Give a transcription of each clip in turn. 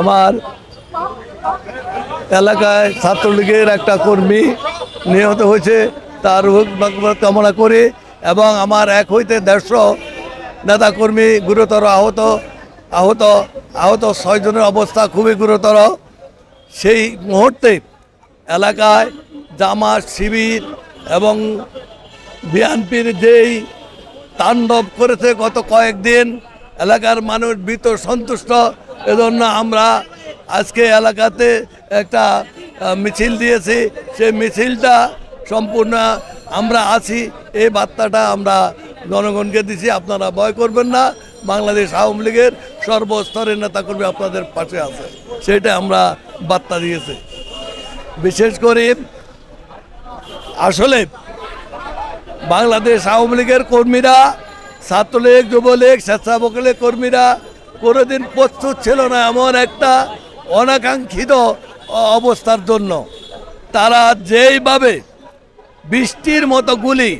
আমার এলাকায় ছাত্রলীগের একটা কর্মী নিহত হয়েছে। তার কামনা করি এবং আমার এক হইতে দেড়শো নেতাকর্মী গুরুতর আহত আহত আহত ছয়জনের অবস্থা খুবই গুরুতর। সেই মুহূর্তে এলাকায় জামাত, শিবির এবং বিএনপির যেই তাণ্ডব করেছে গত কয়েকদিন, এলাকার মানুষ ভীত সন্তুষ্ট। এজন্য আমরা আজকে এলাকাতে একটা মিছিল দিয়েছি। সেই মিছিলটা সম্পূর্ণ আমরা আছি। এই বার্তাটা আমরা জনগণকে দিছি, আপনারা ভয় করবেন না। বাংলাদেশ আওয়ামী লীগের সর্বস্তরের নেতাকর্মী আপনাদের পাশে আছে। সেটা আমরা বার্তা দিয়েছি। বিশেষ করে আসলে বাংলাদেশ আওয়ামী লীগের কর্মীরা, ছাত্রলীগ, যুবলীগ, স্বেচ্ছাসেবক লীগ কর্মীরা কোনোদিন প্রস্তুত ছিল না এমন একটা অনাকাঙ্ক্ষিত অবস্থার জন্য। তারা যেইভাবে বৃষ্টির মতো গুলি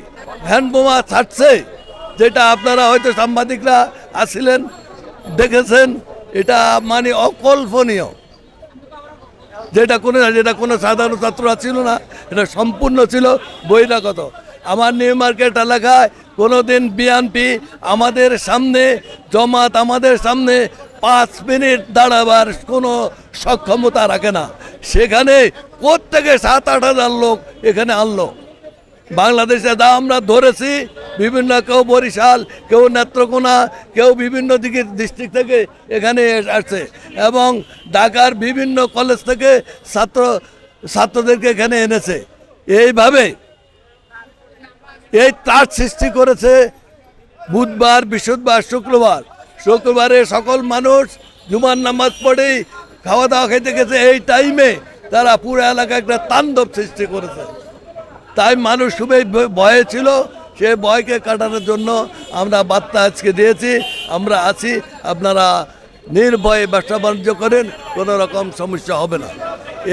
হ্যান্ডবোমা ছাড়ছে, যেটা আপনারা হয়তো সাংবাদিকরা আসছিলেন দেখেছেন, এটা মানে অকল্পনীয়। যেটা কোনো যেটা কোনো সাধারণ ছাত্ররা ছিল না, এটা সম্পূর্ণ ছিল বহিরাগত। আমার নিউ মার্কেট এলাকায় কোনো দিন বিএনপি আমাদের সামনে, জমাত আমাদের সামনে পাঁচ মিনিট দাঁড়াবার কোনো সক্ষমতা রাখে না। সেখানে প্রত্যেকে সাত, আট হাজার লোক এখানে আনলো। বাংলাদেশে যা আমরা ধরেছি, বিভিন্ন কেউ বরিশাল, কেউ নেত্রকোনা, কেউ বিভিন্ন দিকে ডিস্ট্রিক্ট থেকে এখানে আসছে। এবং ঢাকার বিভিন্ন কলেজ থেকে ছাত্র, ছাত্রদেরকে এখানে এনেছে। এইভাবে এই তার সৃষ্টি করেছে বুধবার, বৃহস্পতিবার, শুক্রবার। শুক্রবারে সকল মানুষ জুমার নামাজ পড়েই খাওয়া দাওয়া খেতে গেছে। এই টাইমে তারা পুরো এলাকায় একটা তাণ্ডব সৃষ্টি করেছে। তাই মানুষ খুবই ভয়ে ছিল। সে ভয়কে কাটানোর জন্য আমরা বার্তা আজকে দিয়েছি। আমরা আছি। আপনারা নির্ভয়ে ব্যবসা বাণিজ্য করেন, কোনো রকম সমস্যা হবে না।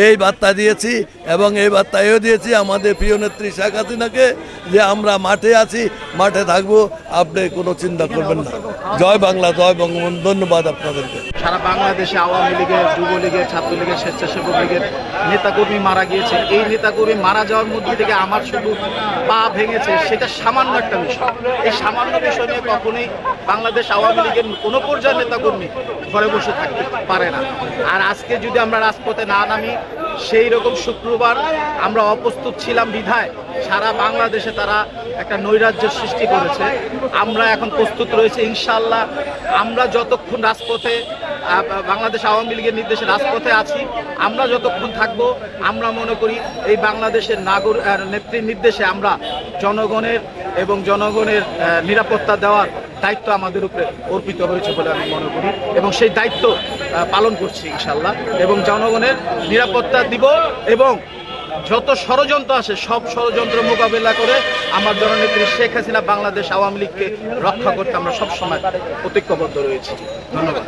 এই বার্তা দিয়েছি এবং এই বার্তা এও দিয়েছি আমাদের প্রিয় নেত্রী শেখ হাসিনাকে যে আমরা মাঠে আছি, মাঠে থাকব, আপনি কোনো চিন্তা করবেন না। জয় বাংলা, জয় বঙ্গবন্ধু, ধন্যবাদ আপনাদেরকে। সারা বাংলাদেশে আওয়ামী লীগের, যুবলীগের, ছাত্রলীগের স্বেচ্ছাসেবক লীগের নেতাকর্মী মারা গিয়েছে। এই নেতাকর্মী মারা যাওয়ার মধ্যে থেকে আমার শুধু পা ভেঙেছে, সেটা সামান্য একটা বিষয়। এই সামান্য বিষয় নিয়ে কখনোই বাংলাদেশ আওয়ামী লীগের কোনো পর্যায়ের নেতাকর্মী ঘরে বসে থাকতে পারে না। আর আজকে যদি আমরা রাজপথে না নামি সেই রকম শুক্রবার আমরা অপ্রস্তুত ছিলাম বিধায়। সারা বাংলাদেশে তারা একটা নৈরাজ্য সৃষ্টি করেছে। আমরা এখন প্রস্তুত রয়েছে ইনশাল্লাহ আমরা যতক্ষণ রাজপথে বাংলাদেশ আওয়ামী লীগের নির্দেশে রাজপথে আছি, আমরা যতক্ষণ থাকব, আমরা মনে করি এই বাংলাদেশের নাগর নেত্রীর নির্দেশে আমরা জনগণের এবং জনগণের নিরাপত্তা দেওয়ার দায়িত্ব আমাদের উপরে অর্পিত হয়েছে বলে আমি মনে করি এবং সেই দায়িত্ব পালন করছি ইনশাল্লাহ এবং জনগণের নিরাপত্তা দিব এবং যত ষড়যন্ত্র আছে, সব ষড়যন্ত্র মোকাবেলা করে আমার জননেত্রী শেখ হাসিনা বাংলাদেশ আওয়ামী লীগকে রক্ষা করতে আমরা সবসময় প্রতিজ্ঞাবদ্ধ রয়েছি। ধন্যবাদ।